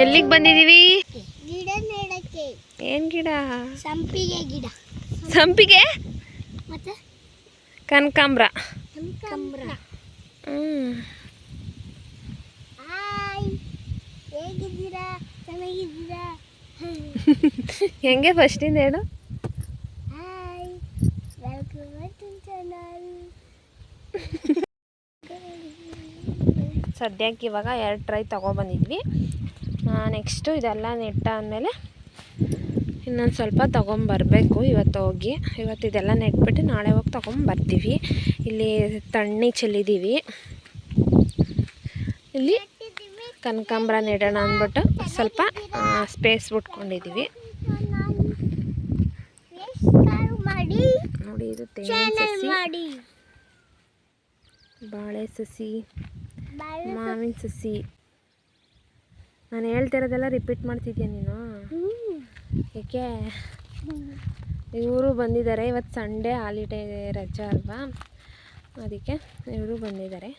ಎಲ್ಲಿಗೆ ಬಂದಿದ್ದೀವಿ? ಗಿಡ ನೆಡಕ್ಕೆ. ಏನು ಗಿಡ? ಸಂಪಿಗೆ ಗಿಡ. ಸಂಪಿಗೆ? ಮತ್ತೆ? ಕನಕಾಂಬ್ರ. ಕಂಬ್ರ ಹ್ಞೂ ಹಾಯ್. ಹೇಗಿದ್ದೀರಾ? ಚೆನ್ನಾಗಿದ್ದೀರಾ? ಹೆಂಗೆ ಫಸ್ಟಿಂದ ಹೇಳು? ಹಾಯ್. ವೆಲ್ಕಮ್ ಟು ಚಾನಲ್ ಸದ್ಯಕ್ಕೆ ಇವಾಗ ಎರಡು ಟ್ರೈ ತೊಗೊಬಂದಿದ್ವಿ ನೆಕ್ಸ್ಟು ಇದೆಲ್ಲ ನೆಟ್ಟಾದಮೇಲೆ ಇನ್ನೊಂದು ಸ್ವಲ್ಪ ತೊಗೊಂಬರ್ಬೇಕು ಇವತ್ತು ಹೋಗಿ. ಇವತ್ತು ಇದೆಲ್ಲ ನೆಟ್ಬಿಟ್ಟು ನಾಳೆ ಹೋಗಿ ತೊಗೊಂಬರ್ತೀವಿ. ಇಲ್ಲಿ ತಣ್ಣಿ ಚೆಲ್ಲಿದ್ದೀವಿ ಇಲ್ಲಿ ಕನಕಾಂಬ್ರ ನೆಡೋಣ ಅಂದ್ಬಿಟ್ಟು ಸ್ವಲ್ಪ ಸ್ಪೇಸ್ ಬಿಟ್ಕೊಂಡಿದ್ದೀವಿ ಮಾಡಿ ನೋಡಿ ಇದು ತೆಂಗಿನ ಸಸಿ. ಬಾಳೆ ಸಸಿ ಮಾವಿನ ಸಸಿ. ನಾನು ಹೇಳ್ತಿರೋದೆಲ್ಲ ರಿಪೀಟ್ ಮಾಡ್ತಿದ್ಯಾ ನೀನು. ಏಕೆ? ಇವರು ಬಂದಿದ್ದಾರೆ, ಇವತ್ತು ಸಂಡೇ ಹಾಲಿಡೇ ರಜಾ ಅಲ್ವಾ? ಅದಕ್ಕೆ ಇವರು ಬಂದಿದ್ದಾರೆ.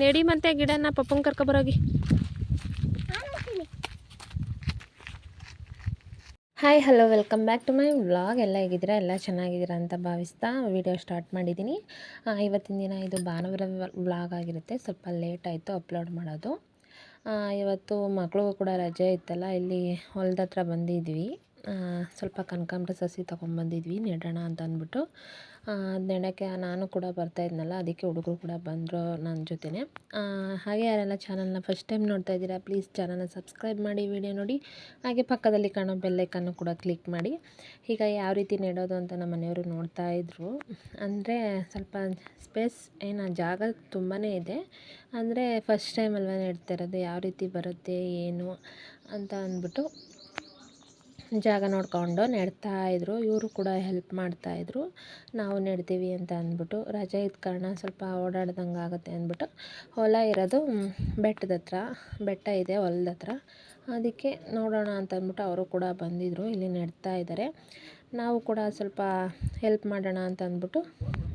ನಡಿ ಮತ್ತೆ ಗಿಡನ ಪಪ್ಪಂಗೆ ಕರ್ಕೊಬರೋಗಿ ನಾನು ಹೋಗ್ತೀನಿ. Hi hello welcome back to my vlog ಎಲ್ಲ ಹೇಗಿದ್ದೀರಾ? ಎಲ್ಲ ಚೆನ್ನಾಗಿದ್ದೀರಾ ಅಂತ ಭಾವಿಸ್ತಾ ವಿಡಿಯೋ ಸ್ಟಾರ್ಟ್ ಮಾಡಿದ್ದೀನಿ. ಇವತ್ತಿನ ದಿನ ಇದು ಭಾನುವಾರ ವ್ಲಾಗ್ ಆಗಿರುತ್ತೆ. ಸ್ವಲ್ಪ ಲೇಟ್ ಆಯಿತು ಅಪ್ಲೋಡ್ ಮಾಡೋದು. ಇವತ್ತು ಮಗಳಿಗೂ ಕೂಡ ರಜೆ ಇತ್ತಲ್ಲ, ಇಲ್ಲಿ ಹೊಲದ ಹತ್ರ ಬಂದಿದ್ವಿ. ಸ್ವಲ್ಪ ಕನಕಾಂಬ್ರ ಸಸಿ ತೊಗೊಂಬಂದಿದ್ವಿ, ನೆಡೋಣ ಅಂತ ಅಂದ್ಬಿಟ್ಟು. ಅದು ಅದ್ ನೆಡೋಕ್ಕೆ ನಾನು ಕೂಡ ಬರ್ತಾ ಇದ್ನಲ್ಲ, ಅದಕ್ಕೆ ಹುಡುಗರು ಕೂಡ ಬಂದರು ನನ್ನ ಜೊತೆನೇ. ಹಾಗೆ ಯಾರೆಲ್ಲ ಚಾನಲ್ನ ಫಸ್ಟ್ ಟೈಮ್ ನೋಡ್ತಾ ಇದ್ದೀರಾ ಪ್ಲೀಸ್ ಚಾನಲ್ನ ಸಬ್ಸ್ಕ್ರೈಬ್ ಮಾಡಿ ವಿಡಿಯೋ ನೋಡಿ. ಹಾಗೆ ಪಕ್ಕದಲ್ಲಿ ಕಾಣೋ ಬೆಲ್ಲೈಕನ್ನು ಕೂಡ ಕ್ಲಿಕ್ ಮಾಡಿ. ಈಗ ಯಾವ ರೀತಿ ನೆಡೋದು ಅಂತ ನಮ್ಮ ಮನೆಯವರು ನೋಡ್ತಾ ಇದ್ರು. ಅಂದರೆ ಸ್ವಲ್ಪ ಸ್ಪೇಸ್ ಏನು ಜಾಗ ತುಂಬಾ ಇದೆ. ಅಂದರೆ ಫಸ್ಟ್ ಟೈಮ್ ಅಲ್ವಾ ನೆಡ್ತಾ ಇರೋದು ಯಾವ ರೀತಿ ಬರುತ್ತೆ, ಏನು ಅಂತ ಅಂದ್ಬಿಟ್ಟು. ಜಾಗ ನೋಡಿಕೊಂಡು ನೆಡ್ತಾ ಇದ್ದರು ಇವರು ಕೂಡ ಹೆಲ್ಪ್ ಮಾಡ್ತಾಯಿದ್ರು ನಾವು ನೆಡ್ತೀವಿ ಅಂತ ಅಂದ್ಬಿಟ್ಟು, ರಜೆ ಇದ್ದ ಕಾರಣ ಸ್ವಲ್ಪ ಓಡಾಡ್ದಂಗೆ ಆಗುತ್ತೆ ಅಂದ್ಬಿಟ್ಟು, ಹೊಲ ಇರೋದು ಬೆಟ್ಟದ ಹತ್ರ, ಬೆಟ್ಟ ಇದೆ ಹೊಲದ ಹತ್ರ. ಅದಕ್ಕೆ ನೋಡೋಣ ಅಂತ ಅಂದ್ಬಿಟ್ಟು ಅವರು ಕೂಡ ಬಂದಿದ್ದರು ಇಲ್ಲಿ ನೆಡ್ತಾ ಇದ್ದಾರೆ ನಾವು ಕೂಡ ಸ್ವಲ್ಪ ಹೆಲ್ಪ್ ಮಾಡೋಣ ಅಂತ ಅಂದ್ಬಿಟ್ಟು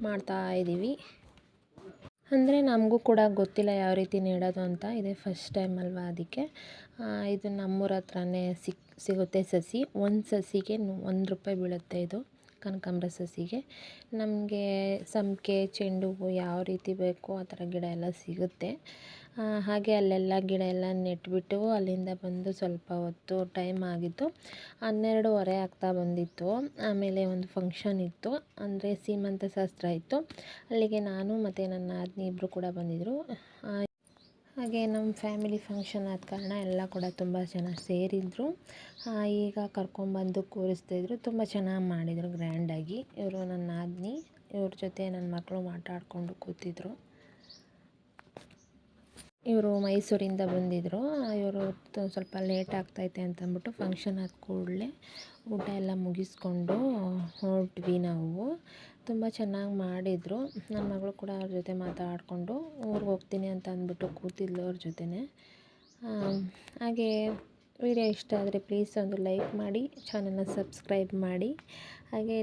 ಮಾಡ್ತಾ ಇದ್ದೀವಿ ಅಂದರೆ ನಮಗೂ ಕೂಡ ಗೊತ್ತಿಲ್ಲ ಯಾವ ರೀತಿ ನೀಡೋದು ಅಂತ. ಇದೇ ಫಸ್ಟ್ ಟೈಮ್ ಅಲ್ವಾ ಅದಕ್ಕೆ. ಇದು ನಮ್ಮೂರ ಹತ್ರನೇ ಸಿಕ್, ಸಿಗುತ್ತೆ ಸಸಿ. ಒಂದು ಸಸಿಗೆ ಒಂದು ರೂಪಾಯಿ ಬೀಳುತ್ತೆ ಇದು. ಕನಕಾಂಬ್ರ ಸಸಿಗೆ ನಮಗೆ ಸಂಪಿಗೆ ಚೆಂಡು ಹೂವು ಯಾವ ರೀತಿ ಬೇಕೋ ಆ ಥರ ಗಿಡ ಎಲ್ಲ ಸಿಗುತ್ತೆ. ಹಾಗೆ ಅಲ್ಲೆಲ್ಲ ಗಿಡ ಎಲ್ಲ ನೆಟ್ಬಿಟ್ಟು ಅಲ್ಲಿಂದ ಬಂದು ಸ್ವಲ್ಪ ಹೊತ್ತು ಟೈಮ್ ಆಗಿತ್ತು. ಹನ್ನೆರಡೂವರೆ ಆಗ್ತಾ ಬಂದಿತ್ತು. ಆಮೇಲೆ ಒಂದು ಫಂಕ್ಷನ್ ಇತ್ತು. ಅಂದರೆ ಸೀಮಂತ ಶಾಸ್ತ್ರ ಇತ್ತು. ಅಲ್ಲಿಗೆ ನಾನು ಮತ್ತು ನನ್ನ ನಾದಿನಿ ಇಬ್ಬರು ಕೂಡ ಬಂದಿದ್ದರು ಹಾಗೆ ನಮ್ಮ ಫ್ಯಾಮಿಲಿ ಫಂಕ್ಷನ್ ಆದ ಕಾರಣ ಎಲ್ಲ ಕೂಡ ತುಂಬ ಜನ ಸೇರಿದ್ರು. ಈಗ ಕರ್ಕೊಂಬಂದು ಕೂರಿಸ್ತಾಯಿದ್ರು ತುಂಬ ಚೆನ್ನಾಗಿ ಮಾಡಿದರು ಗ್ರ್ಯಾಂಡಾಗಿ. ಇವರು ನನ್ನ ನಾದಿನಿ ಇವ್ರ ಜೊತೆ ನನ್ನ ಮಕ್ಕಳು ಮಾತಾಡಿಕೊಂಡು ಕೂತಿದ್ರು. ಇವರು ಮೈಸೂರಿಂದ ಬಂದಿದ್ದರು ಇವರು ಸ್ವಲ್ಪ ಲೇಟ್ ಆಗ್ತೈತೆ ಅಂತಂದ್ಬಿಟ್ಟು ಫಂಕ್ಷನ್ ಆದ ಕೂಡಲೇ ಊಟ ಎಲ್ಲ ಮುಗಿಸ್ಕೊಂಡು ಹೊರಟ್ವಿ ನಾವು. ತುಂಬ ಚೆನ್ನಾಗಿ ಮಾಡಿದರು. ನನ್ನ ಮಗಳು ಕೂಡ ಅವ್ರ ಜೊತೆ ಮಾತಾಡಿಕೊಂಡು ಊರಿಗೆ ಹೋಗ್ತೀನಿ ಅಂತ ಅಂದ್ಬಿಟ್ಟು ಕೂತಿದ್ಲು ಅವ್ರ ಜೊತೆನೇ. ಹಾಗೇ ವಿಡಿಯೋ ಇಷ್ಟ ಆದರೆ ಪ್ಲೀಸ್ ಒಂದು ಲೈಕ್ ಮಾಡಿ, ಚಾನಲ್ನ ಸಬ್ಸ್ಕ್ರೈಬ್ ಮಾಡಿ. ಹಾಗೆ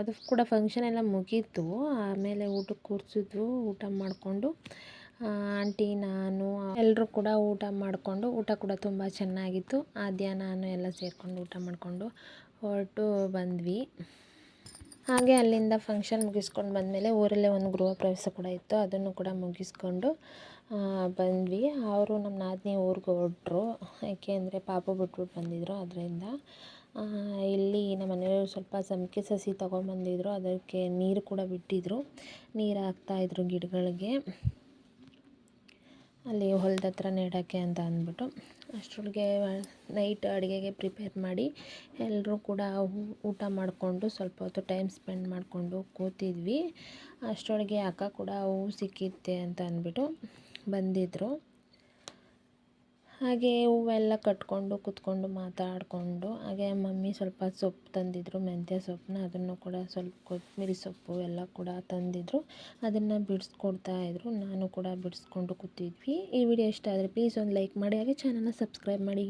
ಅದು ಕೂಡ ಫಂಕ್ಷನ್ ಎಲ್ಲ ಮುಗೀತು. ಆಮೇಲೆ ಊಟಕ್ಕೆ ಕೂರಿಸಿದ್ವು, ಊಟ ಮಾಡಿಕೊಂಡು ಆಂಟಿ, ನಾನು ಎಲ್ಲರೂ ಕೂಡ ಊಟ ಮಾಡಿಕೊಂಡು, ಊಟ ಕೂಡ ತುಂಬ ಚೆನ್ನಾಗಿತ್ತು. ಆದ್ಯ, ನಾನು ಎಲ್ಲ ಸೇರಿಕೊಂಡು ಊಟ ಮಾಡಿಕೊಂಡು ಹೊರಟು ಬಂದ್ವಿ. ಹಾಗೆ ಅಲ್ಲಿಂದ ಫಂಕ್ಷನ್ ಮುಗಿಸ್ಕೊಂಡು ಬಂದಮೇಲೆ ಊರಲ್ಲೇ ಒಂದು ಗೃಹ ಪ್ರವೇಶ ಕೂಡ ಇತ್ತು. ಅದನ್ನು ಕೂಡ ಮುಗಿಸ್ಕೊಂಡು ಬಂದ್ವಿ. ಅವರು ನಮ್ಮ ನಾದಿನಿ ಊರಿಗೆ ಹೊರಟ್ರು. ಯಾಕೆ ಅಂದರೆ ಪಾಪ ಬಿಟ್ಬಿಟ್ಟು ಬಂದಿದ್ದರು ಅದರಿಂದ. ಇಲ್ಲಿ ನಮ್ಮ ಮನೆಯವರು ಸ್ವಲ್ಪ ಸಂಪಿಗೆ ಸಸಿ ತೊಗೊಂಬಂದಿದ್ರು ಅದಕ್ಕೆ ನೀರು ಕೂಡ ಬಿಟ್ಟಿದ್ರು. ನೀರು ಹಾಕ್ತಾಯಿದ್ರು ಗಿಡಗಳಿಗೆ. ಅಲ್ಲಿ ಹೊಲದ ಹತ್ರ ನೆಡೋಕ್ಕೆ ಅಂತ ಅಂದ್ಬಿಟ್ಟು. ಅಷ್ಟರೊಳಗೆ ನೈಟ್ ಅಡುಗೆಗೆ ಪ್ರಿಪೇರ್ ಮಾಡಿ ಎಲ್ಲರೂ ಕೂಡ ಊಟ ಮಾಡಿಕೊಂಡು ಸ್ವಲ್ಪ ಹೊತ್ತು ಟೈಮ್ ಸ್ಪೆಂಡ್ ಮಾಡಿಕೊಂಡು ಕೂತಿದ್ವಿ. ಅಷ್ಟರೊಳಗೆ ಅಕ್ಕ ಕೂಡ ಹೂವು ಸಿಕ್ಕಿತ್ತೆ ಅಂತ ಅಂದ್ಬಿಟ್ಟು ಬಂದಿದ್ದರು ಹಾಗೆ ಹೂವೆಲ್ಲ ಕಟ್ಕೊಂಡು, ಕೂತ್ಕೊಂಡು, ಮಾತಾಡಿಕೊಂಡು, ಹಾಗೆ ಮಮ್ಮಿ ಸ್ವಲ್ಪ ಸೊಪ್ಪು ತಂದಿದ್ದರು ಮೆಂತ್ಯ ಸೊಪ್ಪನ್ನ ಅದನ್ನು ಕೂಡ ಸ್ವಲ್ಪ ಕೊತ್ತಂಬ್ರಿ ಸೊಪ್ಪು ಎಲ್ಲ ಕೂಡ ತಂದಿದ್ದರು ಅದನ್ನು ಬಿಡಿಸ್ಕೊಡ್ತಾ ಇದ್ದರು ನಾನು ಕೂಡ ಬಿಡಿಸ್ಕೊಂಡು ಕೂತಿದ್ವಿ. ಈ ವಿಡಿಯೋ ಇಷ್ಟ ಆದರೆ ಪ್ಲೀಸ್ ಒಂದು ಲೈಕ್ ಮಾಡಿ, ಹಾಗೆ ಚಾನಲ್ನ ಸಬ್ಸ್ಕ್ರೈಬ್ ಮಾಡಿ.